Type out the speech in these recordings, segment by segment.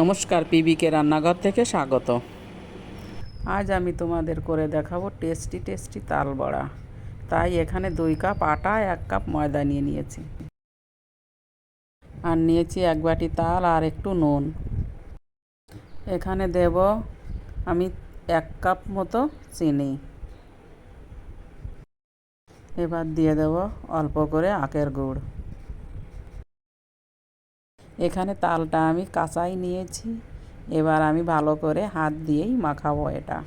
নমস্কার, পিবিকে রান্নাঘর থেকে স্বাগত। আজ আমি তোমাদের করে দেখাবো টেস্টি টেস্টি তাল বড়া তাই এখানে দুই কাপ আটা, এক কাপ ময়দা নিয়ে নিয়েছি। আর নিয়েছি এক বাটি তাল আর একটু নুন। এখানে দেব আমি এক কাপ মতো চিনি। এবার দিয়ে দেব অল্প করে আখের গুড়। এখানে তালটা আমি কাঁচাই নিয়েছি। এবার আমি ভালো করে হাত দিয়েই মাখাবো এটা।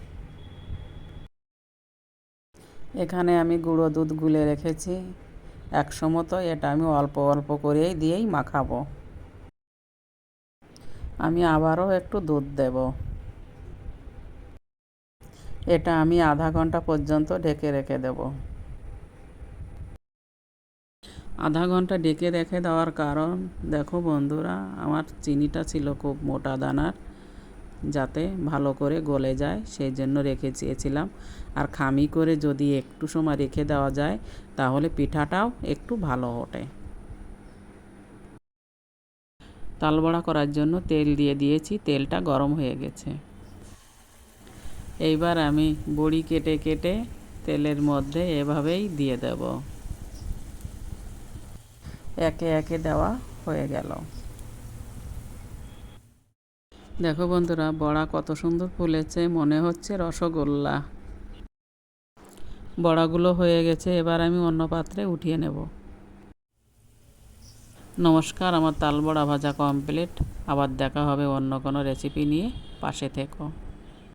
এখানে আমি গুঁড়ো দুধ গুলে রেখেছি। একশো মতো এটা আমি অল্প অল্প করেই দিয়েই মাখাবো। আমি আবারও একটু দুধ দেব। এটা আমি আধা ঘণ্টা পর্যন্ত ঢেকে রেখে দেবো। আধা ঘণ্টা ডেকে রেখে দেওয়ার কারণ, দেখো বন্ধুরা, আমার চিনিটা ছিল খুব মোটা দানার, যাতে ভালো করে গলে যায়, সেই জন্য রেখে চেয়েছিলাম। আর খামি করে যদি একটু সময় রেখে দেওয়া যায়, তাহলে পিঠাটাও একটু ভালো ওঠে। তালবড়া করার জন্য তেল দিয়ে দিয়েছি, তেলটা গরম হয়ে গেছে। এইবার আমি বড়ি কেটে কেটে তেলের মধ্যে এভাবেই দিয়ে দেবো। একে একে দেওয়া হয়ে গেল। দেখো বন্ধুরা, বড়া কত সুন্দর ফুলেছে, মনে হচ্ছে রসগোল্লা। বড়াগুলো হয়ে গেছে, এবার আমি অন্য পাত্রে উঠিয়ে নেব। নমস্কার, আমার তাল বড়া ভাজা কমপ্লিট। আবার দেখা হবে অন্য কোনো রেসিপি নিয়ে। পাশে থেকো।